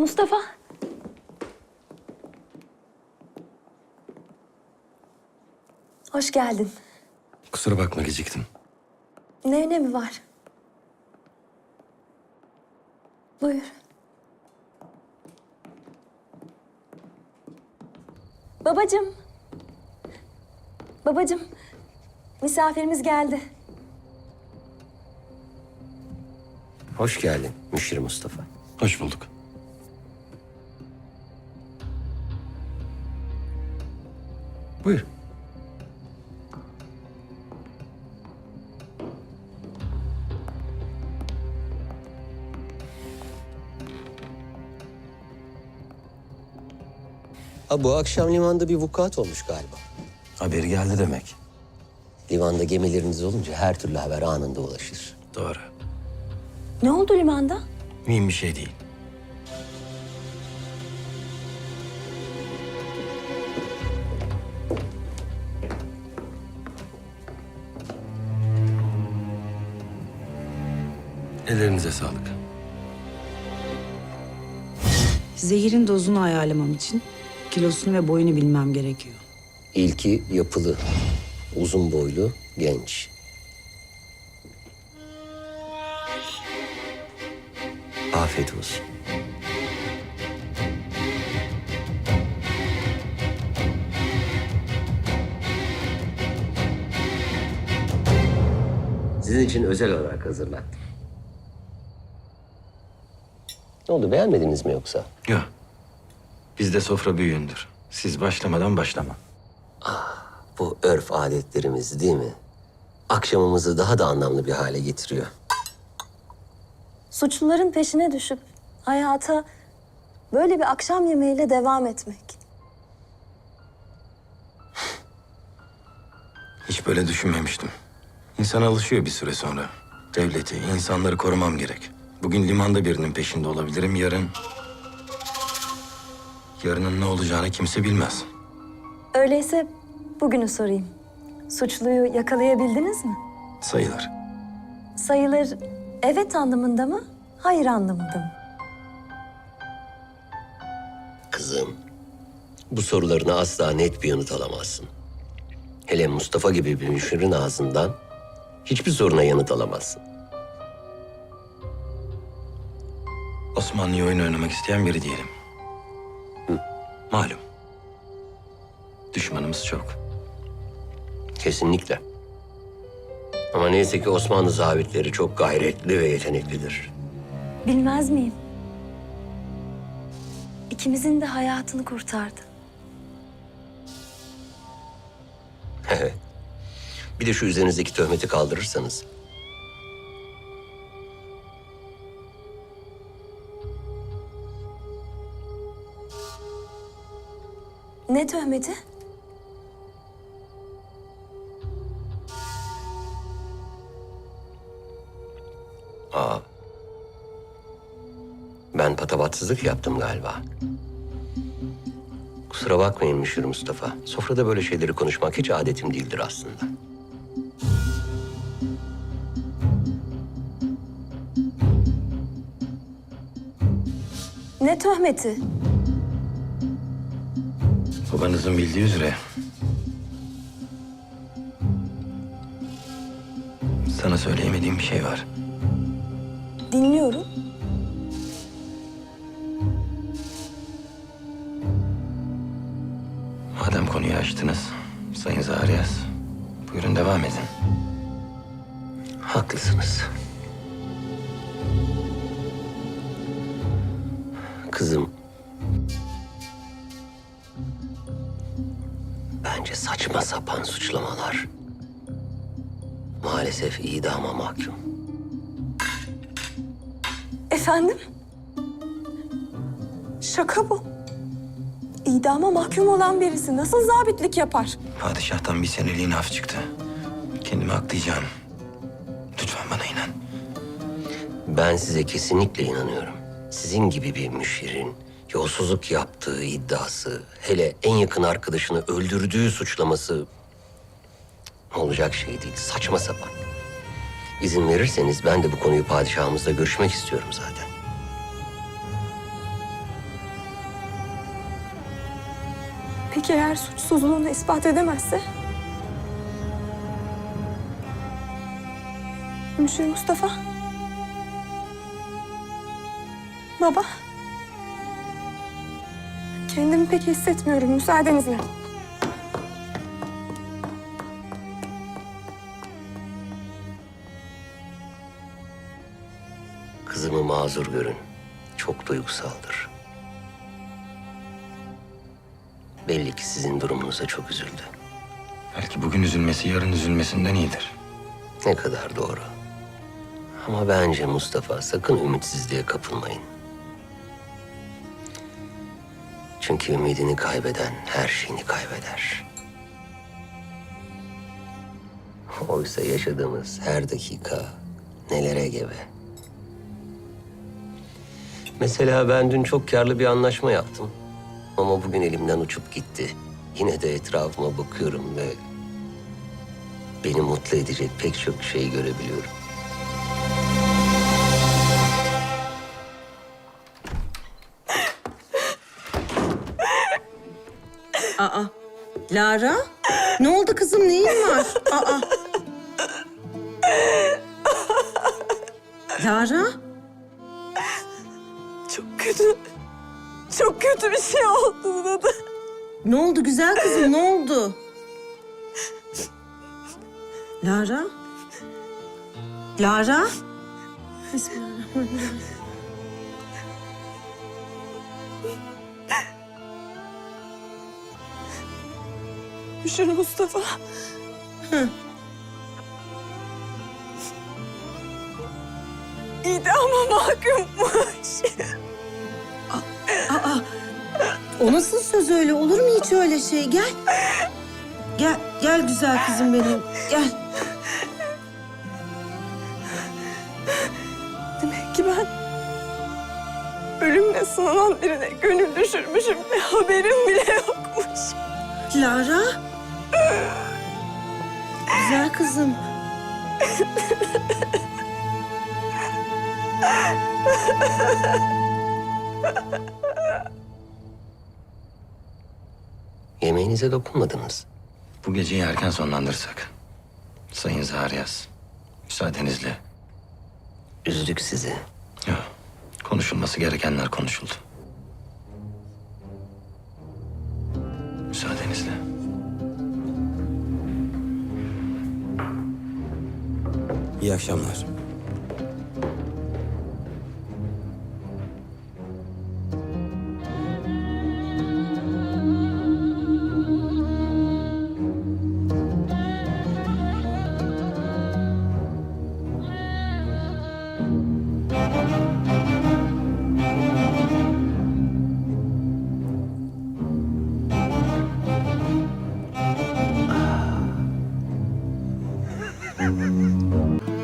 Mustafa. Hoş geldin. Kusura bakma geciktim. Ne önemi var? Buyur. Babacığım. Babacığım. Misafirimiz geldi. Hoş geldin Müşir Mustafa. Hoş bulduk. Buyur. Ha, bu akşam limanda bir vukuat olmuş galiba. Haberi geldi demek. Limanda gemileriniz olunca her türlü haber anında ulaşır. Doğru. Ne oldu limanda? Mühim bir şey değil. Ellerinize sağlık. Zehirin dozunu ayarlamam için kilosunu ve boyunu bilmem gerekiyor. İlki yapılı, uzun boylu, genç. Afiyet olsun. Sizin için özel olarak hazırlattım. Ne oldu beğenmediniz mi yoksa? Yok. Bizde sofra büyüğündür. Siz başlamadan başlama. Bu örf adetlerimiz değil mi? Akşamımızı daha da anlamlı bir hale getiriyor. Suçluların peşine düşüp hayata böyle bir akşam yemeğiyle devam etmek. Hiç böyle düşünmemiştim. İnsan alışıyor bir süre sonra. Devleti, insanları korumam gerek. Bugün limanda birinin peşinde olabilirim, yarın... Yarının ne olacağını kimse bilmez. Öyleyse bugünü sorayım. Suçluyu yakalayabildiniz mi? Sayılır. Sayılır evet anlamında mı, hayır anlamında mı? Kızım, bu sorularına asla net bir yanıt alamazsın. Hele Mustafa gibi bir müşirin ağzından hiçbir soruna yanıt alamazsın. Osmanlı'ya oyun oynamak isteyen biri diyelim. Malum. Düşmanımız çok. Kesinlikle. Ama neyse ki Osmanlı zabitleri çok gayretli ve yeteneklidir. Bilmez miyim? İkimizin de hayatını kurtardı. Evet. Bir de şu üzerinizdeki töhmeti kaldırırsanız. Ne töhmeti? Ben patavatsızlık yaptım galiba. Kusura bakmayın Müşir Mustafa. Sofrada böyle şeyleri konuşmak hiç adetim değildir aslında. Ne töhmeti? Babanızın bildiği üzere... Sana söyleyemediğim bir şey var. Dinliyorum. Madem konuyu açtınız, Sayın Zahriyas, buyurun devam edin. Haklısınız. Kızım. Bence saçma sapan suçlamalar. Maalesef idama mahkum. Efendim? Şaka bu. İdama mahkum olan birisi nasıl zabitlik yapar? Padişahtan bir seneliğine af çıktı. Kendimi aklayacağım. Lütfen bana inan. Ben size kesinlikle inanıyorum. Sizin gibi bir müşirin yolsuzluk yaptığı iddiası, hele en yakın arkadaşını öldürdüğü suçlaması olacak şey değil. Saçma sapan. İzin verirseniz ben de bu konuyu padişahımızla görüşmek istiyorum zaten. Peki eğer suçsuzluğunu ispat edemezse? Müşir Mustafa? Baba? Kendimi pek hissetmiyorum müsaadenizle. Kızımı mazur görün. Çok duygusaldır. Belli ki sizin durumunuza çok üzüldü. Belki bugün üzülmesi yarın üzülmesinden iyidir. Ne kadar doğru. Ama bence Mustafa sakın ümitsizliğe kapılmayın. Çünkü ümidini kaybeden her şeyini kaybeder. Oysa yaşadığımız her dakika nelere gebe. Mesela ben dün çok karlı bir anlaşma yaptım. Ama bugün elimden uçup gitti. Yine de etrafıma bakıyorum ve beni mutlu edecek pek çok şey görebiliyorum. Aa, Lara? Ne oldu kızım, neyin var? Aa. Lara? Çok kötü. Çok kötü bir şey oldu dedi. Ne oldu güzel kızım, ne oldu? Lara? Lara? Müşir Mustafa. İdama mahkummuş. Aa, o nasıl söz öyle? Olur mu hiç öyle şey? Gel. Gel, gel güzel kızım benim. Gel. Demek ki ben ölümle sınanan birine gönül düşürmüşüm ve haberim bile yokmuş. Lara? Kızım. Yemeğinize dokunmadınız. Bu geceyi erken sonlandırsak. Sayın Zahriyas, müsaadenizle. Üzdük sizi. Yok, konuşulması gerekenler konuşuldu. İyi akşamlar. Música